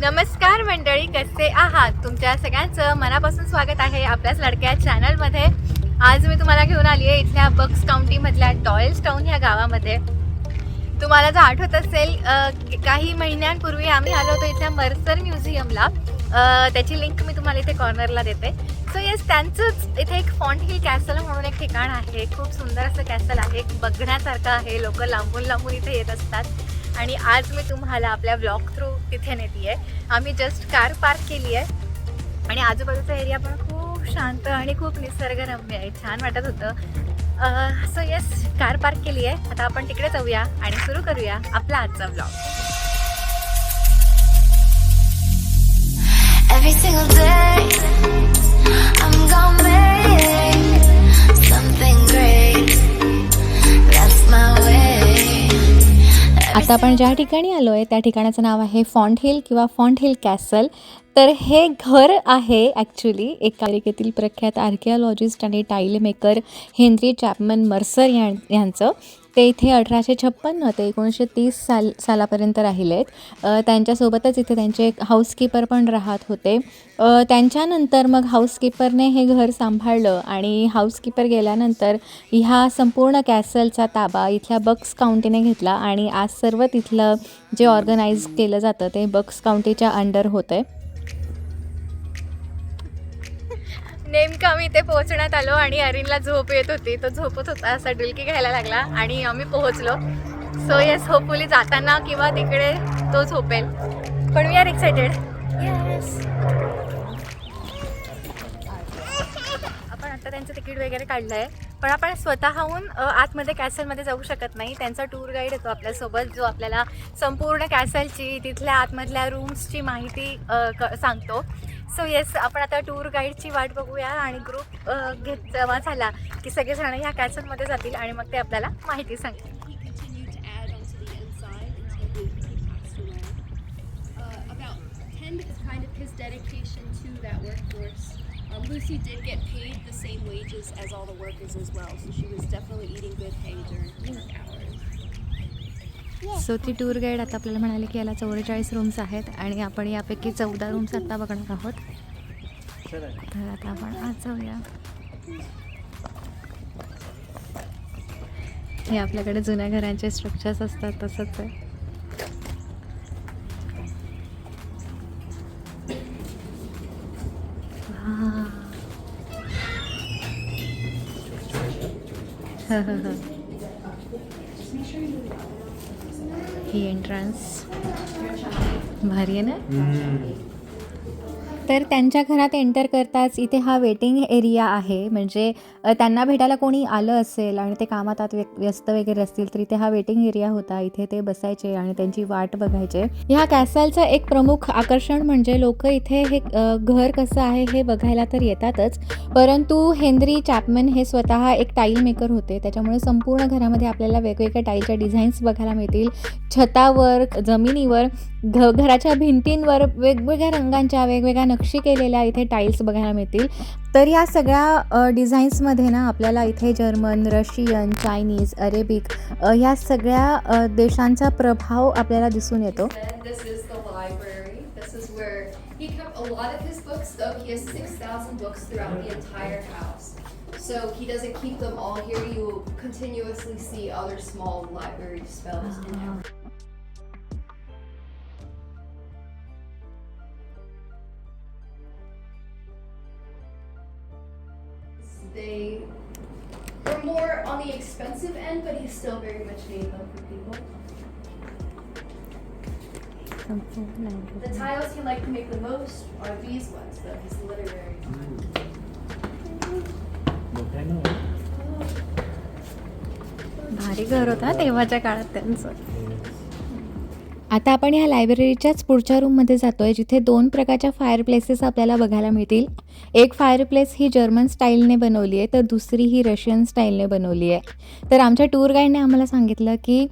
नमस्कार मंडळी कसे आहात? तुमच्या सगळ्यांचं मनापासून स्वागत आहे आपल्याच लडक्या चॅनलमध्ये. आज मी तुम्हाला घेऊन आली आहे इथल्या बक्स काउंटीमधल्या डॉयल्स टाऊन ह्या गावामध्ये. तुम्हाला जर आठवत असेल काही महिन्यांपूर्वी आम्ही आलो होतो इथल्या मर्सर म्युझियमला. त्याची लिंक मी तुम्हाला इथे कॉर्नरला देते. सो येस त्यांचंच इथे एक फॉन्ट हिल कॅसल म्हणून एक ठिकाण आहे. खूप सुंदर असं कॅसल आहे. बघण्यासारखं आहे. लोक लांबून लांबून इथे येत असतात. आणि आज मी तुम्हाला आपल्या ब्लॉग थ्रू तिथे नेती आहे आम्ही जस्ट कार पार्क केली आहे आणि आजूबाजूचा एरिया पण खूप शांत आणि खूप निसर्गरम्य आहे. छान वाटत होतं. सो येस कार पार्क केली आहे आता आपण तिकडे जाऊया आणि सुरू करूया आपला आजचा ब्लॉग Every single day, आता आपण ज्या ठिकाणी आलो आहे त्या ठिकाणाचं नाव आहे फॉन्ट हिल किंवा फॉन्ट हिल कॅसल. तर हे घर आहे ॲक्च्युली एक अमेरिकेतील प्रख्यात आर्किओलॉजिस्ट आणि tile maker Henry Chapman Mercer यां यांचं. ते इथे अठराशे छप्पन्न ते एकोणीसशे तीस साल सालापर्यंत राहिले आहेत त्यांच्यासोबतच इथे त्यांचे एक हाऊसकीपर पण राहत होते. त्यांच्यानंतर मग हाऊसकीपरने हे घर सांभाळलं आणि हाऊसकीपर गेल्यानंतर ह्या संपूर्ण कॅसलचा ताबा इथल्या बक्स काउंटीने घेतला आणि आज सर्व तिथलं जे ऑर्गनाईज केलं जातं ते बक्स काउंटीच्या अंडर होतं नेमकं आम्ही इथे पोहोचण्यात आलो आणि अरिनला झोप येत होती. तो झोपत होता असा डुलकी घ्यायला लागला आणि आम्ही पोहोचलो. सो येस होपफुली जाताना किंवा तिकडे तो झोपेल. पण वी आर एक्सायटेड येस आपण आता त्यांचं तिकीट वगैरे काढलं आहे पण आपण स्वतःहून आतमध्ये कॅसलमध्ये जाऊ शकत नाही. त्यांचा टूर गाईड येतो आपल्यासोबत जो आपल्याला संपूर्ण कॅसलची तिथल्या आतमधल्या रूम्सची माहिती क सांगतो. सो येस आपण आता टूर गाईडची वाट बघूया आणि ग्रुप घेत जमा झाला की सगळेजण ह्या कॅसलमध्ये जातील आणि मग ते आपल्याला माहिती सांगतील Lucy did get paid the same wages as all the workers as well, so she was definitely eating good pay during work hours. So ती टूर गाईड आता आपल्याला म्हणाले की याला चौवेचाळीस रूम्स आहेत आणि आपण यापैकी चौदा रूम्स आत्ता बघणार आहोत. तर आता आपण आज जाऊया हे आपल्याकडे जुन्या घरांचे स्ट्रक्चर्स असतात तसंच आहे. हां हां हां. ही एंट्रन्स भारी आहे ना? तर त्यांच्या घरात एंटर करताच इथे हा वेटिंग एरिया आहे. म्हणजे त्यांना भेटायला कोणी आलं असेल आणि ते कामात आत व्यस्त वगैरे असतील तर इथे हा वेटिंग एरिया होता. इथे ते बसायचे आणि त्यांची वाट बघायचे. ह्या कॅसलचं एक प्रमुख आकर्षण म्हणजे लोक इथे हे घर कसं आहे हे बघायला तर येतातच. परंतु हेनरी चॅपमन हे स्वतः एक टाईल मेकर होते. त्याच्यामुळे संपूर्ण घरामध्ये आपल्याला वेगवेगळ्या टाईलच्या डिझाईन्स बघायला मिळतील. छतावर जमिनीवर घ घराच्या भिंतींवर वेगवेगळ्या रंगांच्या वेगवेगळ्या नक्षी केलेल्या इथे टाईल्स बघायला मिळतील. तर या सगळ्या डिझाईन्समध्ये ना आपल्याला इथे जर्मन रशियन चायनीज अरेबिक ह्या सगळ्या देशांचा प्रभाव आपल्याला दिसून येतो. They were more on the expensive end, but he still very much made them for people. The tiles he liked to make the most are these ones, though, his literary. भारी घर होता तेव्हाच्या काळात त्यांचं आता आपण ह्या लायब्ररीच्याच पुढच्या रूममध्ये जातो आहे जिथे दोन प्रकारच्या फायर प्लेसेस आपल्याला बघायला मिळतील. एक फायर प्लेस ही जर्मन स्टाईलने बनवली आहे तर दुसरी ही रशियन स्टाईलने बनवली आहे. तर आमच्या टूर गाईडने आम्हाला सांगितलं की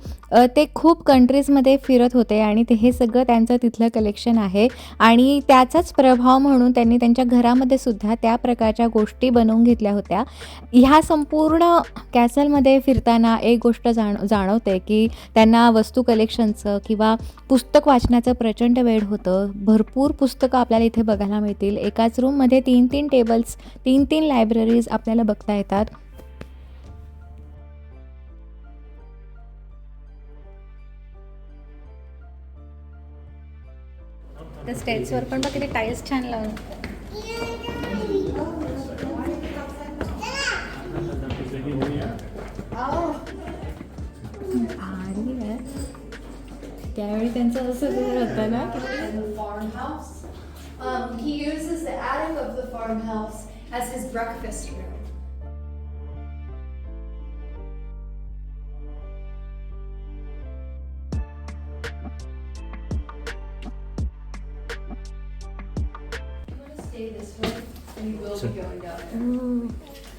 ते खूप कंट्रीजमध्ये फिरत होते आणि ते हे सगळं त्यांचं तिथलं कलेक्शन आहे. आणि त्याचाच प्रभाव म्हणून त्यांनी त्यांच्या घरामध्ये सुद्धा त्या प्रकारच्या गोष्टी बनवून घेतल्या होत्या. ह्या संपूर्ण कॅसलमध्ये फिरताना एक गोष्ट जाण जाणवते की त्यांना वस्तू कलेक्शनचं किंवा पुस्तक वाचण्याचं प्रचंड वेळ होतं. भरपूर पुस्तकं आपल्याला इथे बघायला मिळतील. एकाच रूममध्ये तीन तीन टेबल्स तीन तीन लायब्ररीज आपल्याला बघता येतात. त्या स्टेट्सवर पण बघ किती टाईल्स छान लावून भारी आहे त्यावेळी त्यांचं असं घर होतं ना in the farmhouse. Um, he uses the attic of the farmhouse as his breakfast room. And you will be going down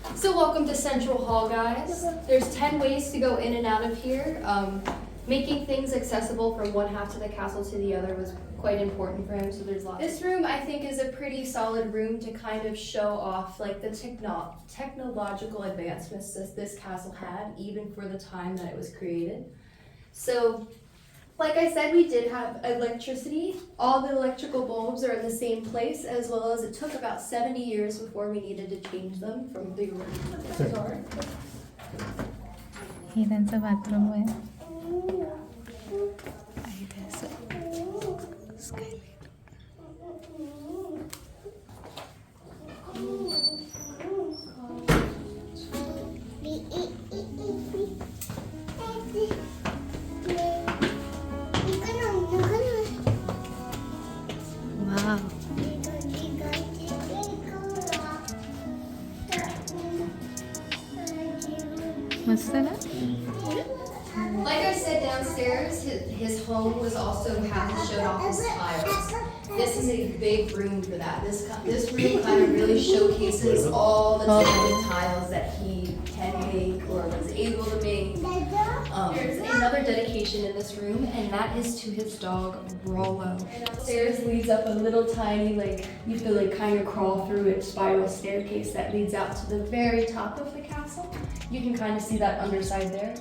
there. So welcome to Central Hall, guys. There's ten ways to go in and out of here. Um, making things accessible from one half to the castle to the other was quite important for him, so there's lots. This room, I think, is a pretty solid room to kind of show off like the techno- technological advancements that this castle had, even for the time that it was created. So, like I said, we did have electricity. All the electrical bulbs are in the same place, as well as it took about 70 years before we needed to change them from the original. Sorry. हे त्यांचं bathroom आहे आणि ते Downstairs, his, his home was also how he showed off his tiles. This is a big room for that. This ki- this room kind of really showcases all the different tiles that he can make or was able to make. Um, there's another dedication in this room, and that is to his dog Rollo. And upstairs leads up a little tiny, like you have to like kind of crawl through a spiral staircase that leads out to the very top of the castle. You can kind of see that underside there.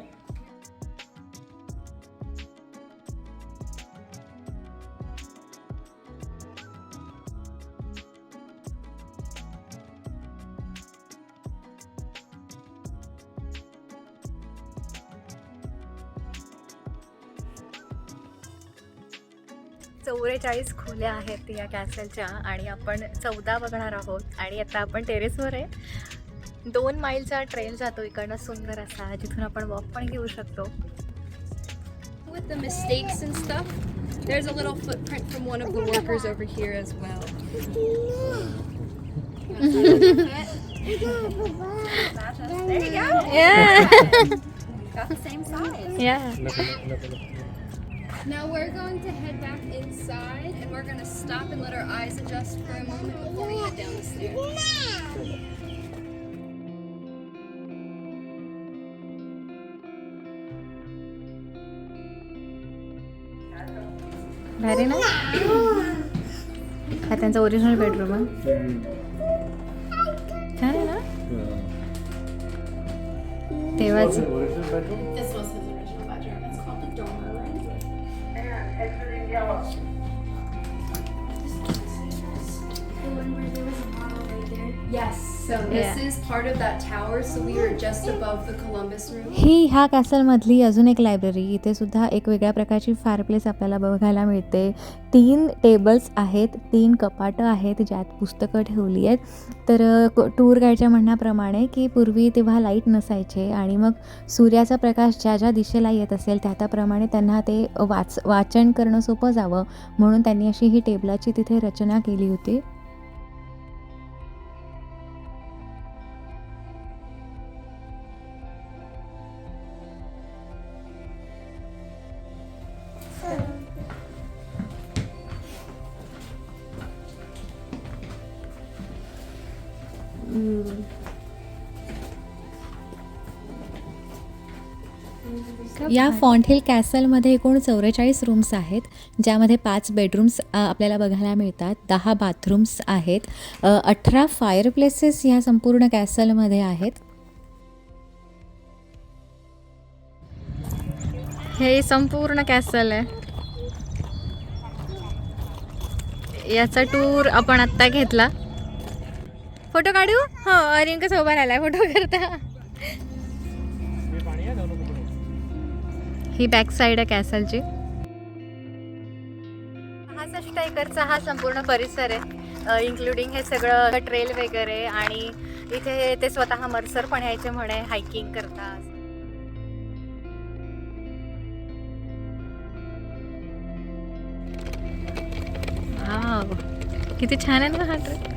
चौवेचाळीस खोल्या आहेत या कॅसलच्या आणि आपण चौदा बघणार आहोत आणि आता आपण टेरेसवर आहे दोन माईलचा ट्रेल जातो इकडनं सुंदर असा जिथून आपण वॉक पण घेऊ शकतो With the mistakes and stuff, there's a little footprint from one of the workers over here as well. There you go. Got the same size. Now we're going to head back inside and we're going to stop and let our eyes adjust for a moment before we head down the stairs. भारी ना हा त्यांचा original bedroom आहे छान आहे ना तेव्हाच Remember the Yes. So this Yeah. is part of that tower. So we were just above the Columbus room. ही ह्या कॅसलमधली अजून एक लायब्ररी इथे सुद्धा एक वेगळ्या प्रकारची फायरप्लेस आपल्याला बघायला मिळते तीन टेबल्स आहेत तीन कपाटं आहेत ज्यात पुस्तकं ठेवली आहेत तर टूर गाईडच्या म्हणण्याप्रमाणे की पूर्वी तेव्हा लाइट नसायचे आणि मग सूर्याचा प्रकाश ज्या ज्या दिशेला येत असेल त्या त्याप्रमाणे त्यांना ते वाच वाचन करणं सोपं जावं म्हणून त्यांनी अशी ही टेबलाची तिथे रचना केली होती या फॉन्ट हिल कॅसलमध्ये एकूण चौवेचाळीस रूम्स आहेत ज्यामध्ये पाच बेडरूम्स आपल्याला बघायला मिळतात. दहा बाथरूम्स आहेत. अठरा फायर प्लेसेस ह्या संपूर्ण कॅसलमध्ये आहेत. हे संपूर्ण कॅसल आहे. याचा टूर आपण आत्ता घेतला. फोटो काढू? हो रिंकच उभा आलाय फोटो करता. ही बॅक साईड आहे कॅसलची सहासष्ट एकरचा हा संपूर्ण परिसर आहे. इन्क्लुडिंग हे सगळं ट्रेल वगैरे आणि इथे ते स्वतः मरसर पण यायचे म्हणे हायकिंग करता किती छान आहे ना हा ट्रेक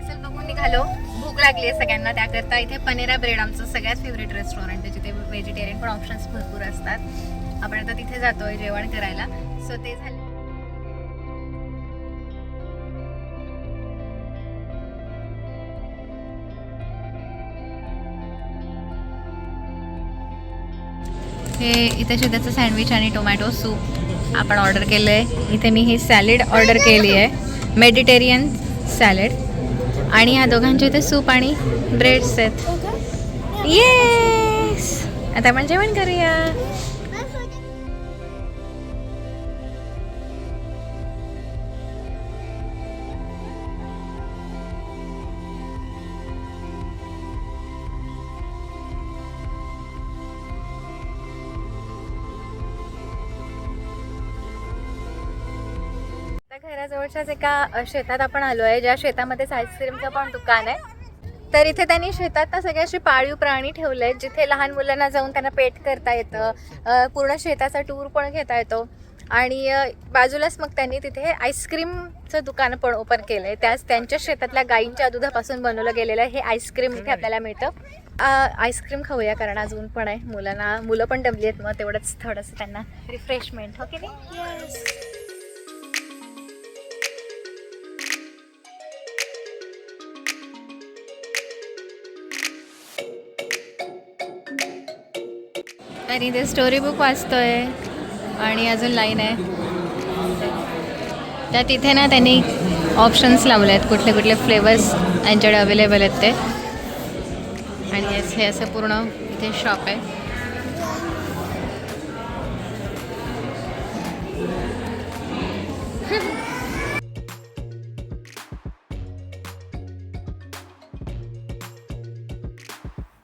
कॅसल बघून निघालो. भूक लागली आहे सगळ्यांना. त्याकरता इथे पनेरा ब्रेड आमचं सगळ्यात फेवरेट रेस्टॉरंट आहे जिथे व्हेजिटेरियन पण ऑप्शन्स भरपूर असतात. आपण आता तिथे जातोय जेवण करायला. सो ते झालं. हे इथे शिद्याचं सँडविच आणि टोमॅटो सूप आपण ऑर्डर केलं आहे इथे मी ही सॅलेड ऑर्डर केली आहे. मेडिटेरियन सॅलेड आणि ह्या दोघांचे इथे सूप आणि ब्रेड्स आहेत. येस आता आपण जेवण करूया. घराजवळच्याच एका शेतात आपण आलो आहे ज्या शेतामध्येच आईस्क्रीमचं पण दुकान आहे. तर इथे त्यांनी शेतात ना सगळे असे पाळीव प्राणी ठेवले आहेत जिथे लहान मुलांना जाऊन त्यांना पेट करता येतं पूर्ण शेताचा टूर पण घेता येतो. आणि बाजूलाच मग त्यांनी तिथे आईस्क्रीमचं दुकान पण ओपन केलं आहे त्याच त्यांच्या शेतातल्या गायींच्या दुधापासून बनवलं गेलेलं हे आईस्क्रीम इथे आपल्याला मिळतं. आईस्क्रीम खाऊया कारण अजून पण आहे. मुलांना मुलं पण डबली आहेत मग तेवढंच थोडंसं त्यांना रिफ्रेशमेंट हो की नाही? आणि ते स्टोरी बुक वाचतोय. आणि अजून लाईन आहे. त्या तिथे ना त्यांनी ऑप्शन्स लावले आहेत कुठले कुठले फ्लेवर्स यांच्याकडे अवेलेबल आहेत ते. आणि हे असं पूर्ण इथे शॉप आहे.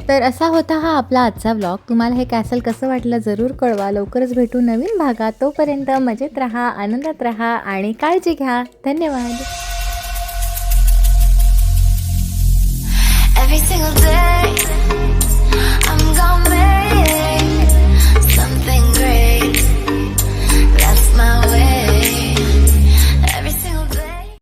तर असा होता हा आपला आजचा व्लॉग तुम्हाला हे कॅसल कसं वाटलं जरूर कळवा. लवकरच भेटू नवीन भागात. तोपर्यंत मजेत राहा आनंदात राहा आणि काळजी घ्या. धन्यवाद. Every single day